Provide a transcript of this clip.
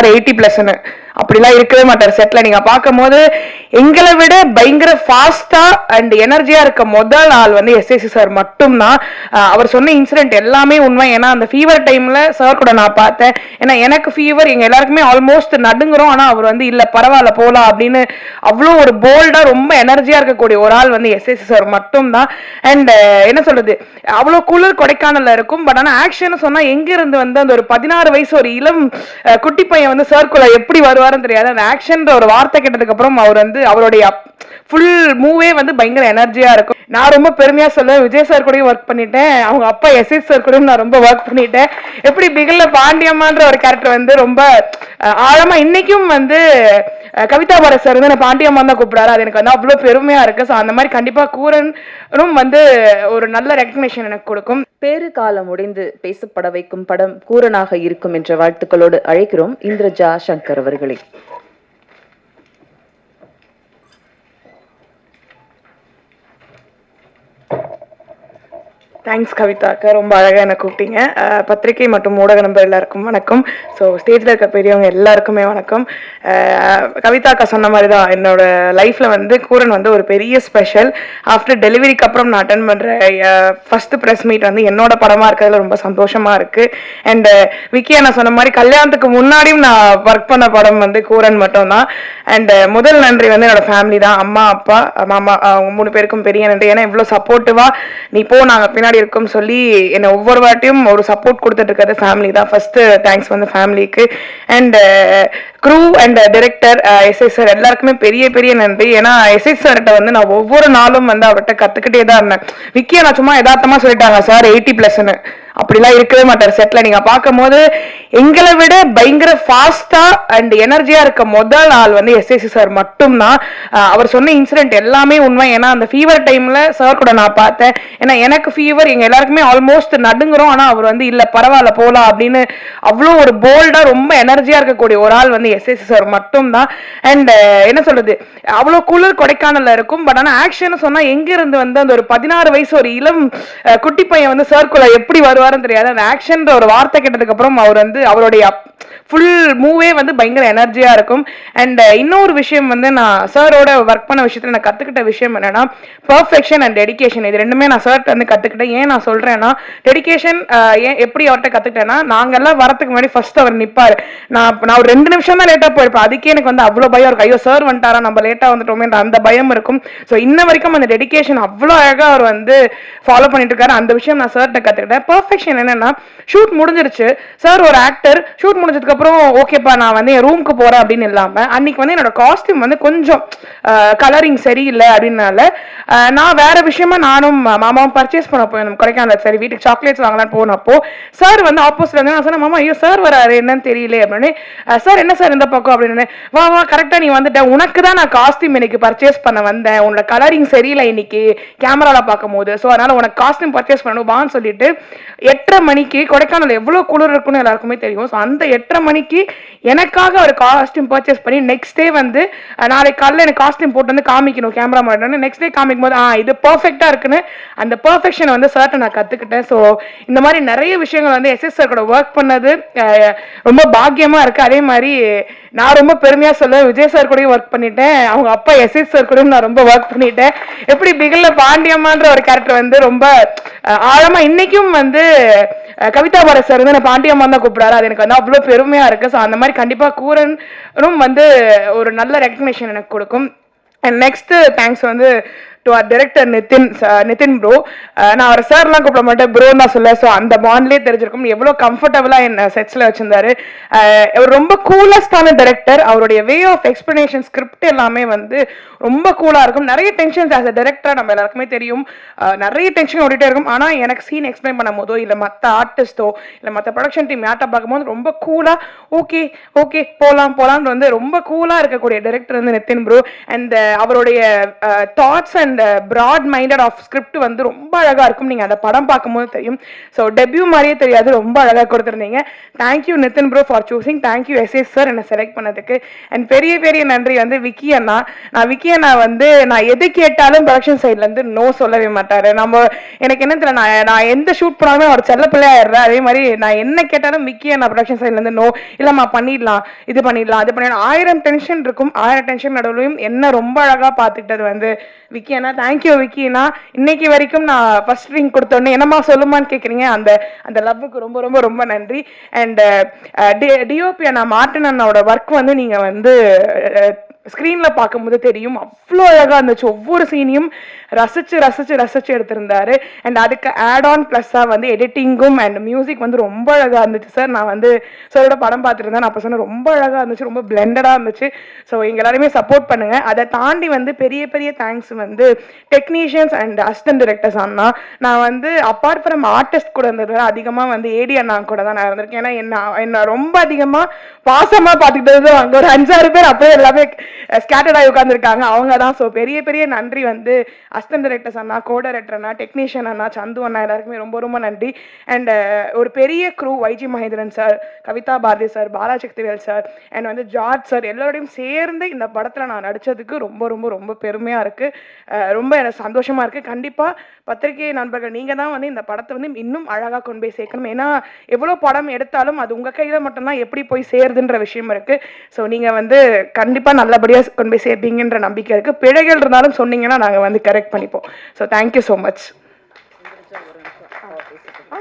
Sir eighty பிளஸ்ன்னு அப்படிலாம் இருக்கவே மாட்டார். செட்ல நீங்க பார்க்கும்போது எங்களை விட பயங்கர ஃபாஸ்டா அண்ட் எனர்ஜியா இருக்க முதல் ஆள் வந்து எஸ்எஸ்சி சார் மட்டும்தான். அவர் சொன்ன இன்சிடென்ட் எல்லாமே உண்மை. ஏன்னா அந்த ஃபீவர் டைம்ல சார் கூட நான் பார்த்தேன். ஏன்னா எனக்கு ஃபீவர் எங்க எல்லாருக்குமே ஆல்மோஸ்ட் நடுங்குறோம். ஆனா அவர் வந்து இல்ல பரவாயில்ல போலாம் அப்படின்னு அவ்வளோ ஒரு போல்டா ரொம்ப எனர்ஜியா இருக்கக்கூடிய ஒரு ஆள் வந்து எஸ்எஸ்சி சார் மட்டும்தான். அண்ட் என்ன சொல்றது? அவ்வளோ குளிர் கொடைக்கானல்ல இருக்கும். பட் ஆனா ஆக்ஷன் சொன்னா எங்க இருந்து வந்து அந்த ஒரு பதினாறு வயசு ஒரு இளம் குட்டி பையன் வந்து சர்க்குள்ள எப்படி வருவார்? வருவாருன்னு தெரியாது. அந்த ஆக்ஷன்ற ஒரு வார்த்தை கேட்டதுக்கு அப்புறம் அவர் வந்து அவருடைய ஃபுல் மூவே வந்து பயங்கர எனர்ஜியா இருக்கும். நான் ரொம்ப பெருமையா சொல்லுவேன். விஜய் சார் கூடயும் ஒர்க் பண்ணிட்டேன். அவங்க அப்பா எஸ் சார் கூடயும் நான் ரொம்ப ஒர்க் பண்ணிட்டேன். எப்படி பிகில்ல பாண்டியம்மான்ற ஒரு கேரக்டர் வந்து ரொம்ப அஹ், ஆழமா இன்னைக்கும் வந்து கவிதா பாரத் சார் வந்து நான் பாண்டியம்மா தான் கூப்பிடாரு அது எனக்கு வந்து அவ்வளோ பெருமையா இருக்கு. ஸோ அந்த மாதிரி கண்டிப்பா கூரனும் வந்து ஒரு நல்ல ரெக்கக்னேஷன் எனக்கு கொடுக்கும். பேரு காலம் முடிந்து பேசப்பட வைக்கும் படம் கூரனாக இருக்கும் என்ற வாழ்த்துக்களோடு அழைக்கிறோம் இந்திரஜா சங்கர் அவர்களை. தேங்க்ஸ் கவிதாக்கா. ரொம்ப அழகாக என்னை கூப்பிட்டீங்க. பத்திரிகை மற்றும் ஊடக நம்பர் எல்லாருக்கும் வணக்கம். ஸோ ஸ்டேஜில் இருக்க பெரியவங்க எல்லாருக்குமே வணக்கம். கவிதா கவிதாக்கா சொன்ன மாதிரி தான் என்னோட லைஃப்பில் வந்து கூரன் வந்து ஒரு பெரிய ஸ்பெஷல் ஆஃப்டர் டெலிவரிக்கு அப்புறம் நான் அட்டன் பண்ணுற ஃபஸ்ட்டு ப்ரெஸ் மீட் வந்து என்னோட படமாக இருக்கிறதுல ரொம்ப சந்தோஷமாக இருக்குது அண்ட் விக்கியா நான் சொன்ன மாதிரி கல்யாணத்துக்கு முன்னாடியும் நான் ஒர்க் பண்ண படம் வந்து கூரன் மட்டும்தான். அண்ட் முதல் நன்றி வந்து என்னோட ஃபேமிலி தான். அம்மா அப்பா மாமா அவங்க மூணு பேருக்கும் பெரிய நன்றி. ஏன்னா இவ்வளோ சப்போர்ட்டிவாக நீ போ நாங்கள் பின்னாடி இருக்கும் சொல்லி என்னை ஒவ்வொரு வாட்டியும் ஒரு சப்போர்ட் கொடுத்துட்டு இருக்கிறது ஃபேமிலி தான். ஃபர்ஸ்ட் தேங்க்ஸ் வந்து ஃபேமிலிக்கு and crew and director SI sir எல்லாருக்குமே பெரிய பெரிய நன்றி. ஏன்னா எஸ்ஐ சார்கிட்ட வந்து நான் ஒவ்வொரு நாளும் வந்து அவர்கிட்ட கற்றுக்கிட்டே தான் இருந்தேன். விக்கியை நான் சும்மா யதார்த்தமாக சொல்லிட்டாங்க சார் எயிட்டி ப்ளஸ்ன்னு அப்படிலாம் இருக்கவே மாட்டார். செட்ல நீங்க பார்க்கும்போது எங்களை விட பயங்கர ஃபாஸ்டா அண்ட் எனர்ஜியா இருக்க முதல் ஆள் வந்து எஸ்எஸ்சி சார் மட்டும்தான். அவர் சொன்ன இன்சிடென்ட் எல்லாமே உண்மை. ஏன்னா அந்த ஃபீவர் டைம்ல சார் கூட நான் பார்த்தேன். ஏன்னா எனக்கு ஃபீவர் எங்க எல்லாருக்குமே ஆல்மோஸ்ட் நடுங்குறோம். ஆனா அவர் வந்து இல்ல பரவாயில்ல போலாம் அப்படின்னு அவ்வளோ ஒரு போல்டா ரொம்ப எனர்ஜியா இருக்கக்கூடிய ஒரு ஆள் வந்து எஸ்எஸ்சி சார் மட்டும்தான். அண்ட் என்ன சொல்றது? அவ்வளோ குளிர் கொடைக்கானல்ல இருக்கும். பட் ஆனா ஆக்ஷன் சொன்னா எங்க இருந்து வந்து அந்த ஒரு பதினாறு வயசு ஒரு இளம் குட்டி பையன் வந்து சர்க்குள்ள எப்படி வருவார்? வருவாருன்னு தெரியாது. அந்த ஆக்ஷன்ற ஒரு வார்த்தை கேட்டதுக்கப்புறம் அவர் வந்து அவருடைய ஃபுல் மூவே வந்து பயங்கர எனர்ஜியாக இருக்கும். அண்ட் uh, இன்னொரு விஷயம் வந்து நான் சாரோட ஒர்க் பண்ண விஷயத்தில் நான் கற்றுக்கிட்ட விஷயம் என்னென்னா பர்ஃபெக்ஷன் அண்ட் டெடிகேஷன் இது ரெண்டுமே நான் சார்ட்ட வந்து கற்றுக்கிட்டேன் ஏன் நான் சொல்கிறேன்னா டெடிகேஷன் uh, ஏன் எப்படி அவர்கிட்ட கற்றுக்கிட்டேன்னா நாங்கள்லாம் வரத்துக்கு முன்னாடி ஃபர்ஸ்ட் அவர் நிற்பார் நான் நான் ஒரு ரெண்டு நிமிஷம் தான் லேட்டாக போயிருப்பேன். அதுக்கே எனக்கு வந்து அவ்வளோ பயம் இருக்கும். ஐயோ சார் வந்துட்டாரா? நம்ம லேட்டாக வந்துட்டோமேன்ற அந்த பயம் இருக்கும். ஸோ இன்ன வரைக்கும் அந்த டெடிகேஷன் அவ்வளோ அழகாக அவர் வந்து ஃபாலோ பண்ணிட்டு இருக்காரு. அந்த விஷயம் நான் சார்ட்ட கத்துக்கிட்டேன். பர்ஃபெக்ஷன் என்னன்னா ஷூட் முடிஞ்சிருச்சு. சார் ஒரு ஆக்டர் ஷூட் முடிஞ்சதுக்கப்புறம் ஓகேப்பா நான் வந்து என் ரூமுக்கு போறேன் அப்படின்னு இல்லாமல் அன்னைக்கு வந்து என்னோட காஸ்டியூம் வந்து கொஞ்சம் கலரிங் சரியில்லை அப்படின்னால நான் வேற விஷயமா நானும் மாமாவும் பர்ச்சேஸ் பண்ண போய் கொடைக்கானல். சரி வீட்டுக்கு சாக்லேட்ஸ் வாங்கலாம்னு போனப்போ சார் வந்து ஆப்போசிட்ல வந்து நான் சொன்னேன் மாமா ஐயோ சார் வராரு என்னன்னு தெரியல அப்படின்னு. சார் என்ன சார் இந்த பக்கம்? அப்படின்னு. வா வா கரெக்டா நீ வந்துட்ட. உனக்கு தான் நான் காஸ்டியூம் இன்னைக்கு பர்ச்சேஸ் பண்ண வந்தேன். உன்னோட கலரிங் சரியில்லை இன்னைக்கு கேமராவில் பார்க்கும் போது ஸோ அதனால உனக்கு காஸ்டியூம் பர்ச்சேஸ் பண்ணணும் வான்னு சொல்லிட்டு எட்டரை மணிக்கு கொடைக்கானல் எவ்வளோ குளிர் இருக்குன்னு எல்லாருக்குமே தெரியும். ஸோ அந்த எட்டரை மணிக்கு எனக்காக ஒரு காஸ்டியூம் பர்ச்சேஸ் பண்ணி நெக்ஸ்ட் டே வந்து நாளைக்கு காலையில் எனக்கு காஸ்டியூம் போட்டு வந்து காமிக்கணும் கேமரா மாட்டேன்னு நெக்ஸ்ட் டே காமிக்கும் போது ஆ இது பர்ஃபெக்டாக இருக்குன்னு. அந்த பர்ஃபெக்ஷனை வந்து சர்ட்டை நான் கற்றுக்கிட்டேன் ஸோ இந்த மாதிரி நிறைய விஷயங்கள் வந்து எஸ்எஸ் சார் கூட ஒர்க் பண்ணது ரொம்ப பாக்கியமாக இருக்குது அதே மாதிரி நான் ரொம்ப பெருமையாக சொல்லுவேன். விஜய் சார் கூடயும் ஒர்க் பண்ணிட்டேன். அவங்க அப்பா எஸ்எஸ் சார் கூடயும் நான் ரொம்ப ஒர்க் பண்ணிட்டேன். எப்படி பிகில்ல பாண்டியம்மான்ற ஒரு கேரக்டர் வந்து ரொம்ப ஆழமாக இன்றைக்கும் இன்னைக்கும் வந்து கவிதா பாரத் சார் வந்து நான் பாண்டியம்மா தான் கூப்பிடாரு அது எனக்கு வந்து அவ்வளோ பெருமையா இருக்கு. ஸோ அந்த மாதிரி கண்டிப்பா கூரனும் வந்து ஒரு நல்ல ரெக்கக்னேஷன் எனக்கு கொடுக்கும். அண்ட் நெக்ஸ்ட் தேங்க்ஸ் வந்து to R director Nitin Nitin bro நான் அவர் சார்லாம் கூப்பிட மாட்டேன் ப்ரோ தான் சொல்ல ஸோ அந்த பாண்ட்லேயே தெரிஞ்சிருக்கும். எவ்வளோ கம்ஃபர்டபுளாக என்ன செட்ஸில் வச்சிருந்தாரு. Uh, அவர் ரொம்ப கூலஸ்டான டைரக்டர் அவருடைய வே ஆஃப் எக்ஸ்பிளனேஷன் ஸ்கிரிப்ட் எல்லாமே வந்து ரொம்ப கூலாக இருக்கும். நிறைய டென்ஷன்ஸ் ஆஸ் அ டேரக்டராக நம்ம எல்லாருக்குமே தெரியும். Uh, நிறைய டென்ஷன் ஓடிட்டே இருக்கும். ஆனால் எனக்கு சீன் எக்ஸ்பிளைன் பண்ணும் போதோ இல்லை மற்ற ஆர்டிஸ்டோ இல்லை மற்ற ப்ரொடக்ஷன் டீம் யார்ட்ட பார்க்கும்போது ரொம்ப கூலாக ஓகே ஓகே போகலாம் போகலான்னு வந்து ரொம்ப கூலாக இருக்கக்கூடிய டைரக்டர் வந்து நித்தின் ப்ரோ அண்ட் அவருடைய uh, தாட்ஸ் அண்ட் அந்த ப்ராட் மைண்டட் ஆஃப் ஸ்கிரிப்ட் வந்து ரொம்ப அழகா இருக்கும். நீங்க அந்த படம் பார்க்கும்போது தெரியும். ஸோ டெபியூ மாதிரியே தெரியாது. ரொம்ப அழகா கொடுத்துருந்தீங்க. Thank you Nithin bro for choosing thank you SS sir என்னை செலக்ட் பண்ணதுக்கு. அண்ட் பெரிய பெரிய நன்றி வந்து விக்கி அண்ணா. நான் விக்கி அண்ணா வந்து நான் எது கேட்டாலும் ப்ரொடக்ஷன் சைட்லேருந்து நோ சொல்லவே மாட்டார். நம்ம எனக்கு என்ன தெரியல நான் நான் எந்த ஷூட் பண்ணாலும் அவர் செல்ல பிள்ளையாயிடுறேன் அதே மாதிரி நான் என்ன கேட்டாலும் விக்கி அண்ணா ப்ரொடக்ஷன் சைட்லேருந்து நோ இல்லைம்மா பண்ணிடலாம். இது பண்ணிடலாம். அது பண்ணிடலாம். ஆயிரம் டென்ஷன் இருக்கும். ஆயிரம் டென்ஷன் நடுவுலையும் என்ன ரொம்ப அழகா பார்த்துக்கிட்டது வந்து விக்கி ஏன்னா தேங்க்யூ விக்கினா இன்னைக்கு வரைக்கும் நான் ஃபர்ஸ்ட் ரிங் கொடுத்தோன்னே என்னம்மா சொல்லுமான்னு கேட்குறீங்க அந்த அந்த லவ்வுக்கு ரொம்ப ரொம்ப ரொம்ப நன்றி. அண்ட் டிஓபி அண்ணா மார்டின் அண்ணாவோட ஒர்க் வந்து நீங்கள் வந்து ஸ்க்ரீனில் பார்க்கும்போது தெரியும். அவ்வளோ அழகாக இருந்துச்சு. ஒவ்வொரு சீனையும் ரசிச்சு ரசிச்சு ரசிச்சு எடுத்திருந்தாரு. அண்ட் அதுக்கு ஆட் ஆன் ப்ளஸ்ஸாக வந்து எடிட்டிங்கும் அண்ட் மியூசிக் வந்து ரொம்ப அழகாக இருந்துச்சு சார் நான் வந்து சாரோட படம் பார்த்துருந்தேன். நான் அப்போ சொன்னேன் ரொம்ப அழகாக இருந்துச்சு ரொம்ப பிளெண்டடாக இருந்துச்சு. ஸோ எங்கள் எல்லாருமே சப்போர்ட் பண்ணுங்க. அதை தாண்டி வந்து பெரிய பெரிய தேங்க்ஸ் வந்து டெக்னீஷியன்ஸ் அண்ட் அசிஸ்டன்ட் டிரெக்டர்ஸ் அண்ணா. நான் வந்து அப்பார்ட் ஃப்ரம் ஆர்டிஸ்ட் கூட இருந்தது அதிகமாக வந்து ஏடி அண்ணா கூட தான் நான் இருந்திருக்கேன். ஏன்னா என்ன என்ன ரொம்ப அதிகமாக பாசமாக பார்த்துக்கிட்டது அங்கே ஒரு அஞ்சாறு பேர் அப்படியே எல்லாமே ஸ்கேட்டர்டாகி உட்காந்துருக்காங்க அவங்க தான். ஸோ பெரிய பெரிய நன்றி வந்து அசிஸ்டன்ட் டைரக்டர்ஸ் அண்ணா கோ டைரக்டர் அண்ணா டெக்னீஷியன் அண்ணா சந்து அண்ணா எல்லாருக்குமே ரொம்ப ரொம்ப நன்றி. அண்ட் uh, ஒரு பெரிய crew YG Mahendran sir Kavitha Bharathi sir Balasakthivel sir and வந்து ஜார்ஜ் சார் எல்லோரோடையும் சேர்ந்து இந்த படத்தில் நான் நடித்ததுக்கு ரொம்ப ரொம்ப ரொம்ப பெருமையாக இருக்குது ரொம்ப எனக்கு சந்தோஷமாக இருக்குது கண்டிப்பாக பத்திரிகை நண்பர்கள் நீங்கள் தான் வந்து இந்த படத்தை வந்து இன்னும் அழகாக கொண்டு போய் சேர்க்கணும். ஏன்னா எவ்வளோ படம் எடுத்தாலும் அது உங்கள் கையில் மட்டும்தான் எப்படி போய் சேருதுன்ற விஷயம் இருக்குது ஸோ நீங்கள் வந்து கண்டிப்பாக நல்லபடியாக கொண்டு போய் சேர்ப்பீங்கன்ற நம்பிக்கை இருக்குது பிழைகள் இருந்தாலும் சொன்னீங்கன்னா நாங்கள் வந்து கரெக்ட் பண்ணிப்போம். So thank you so much ah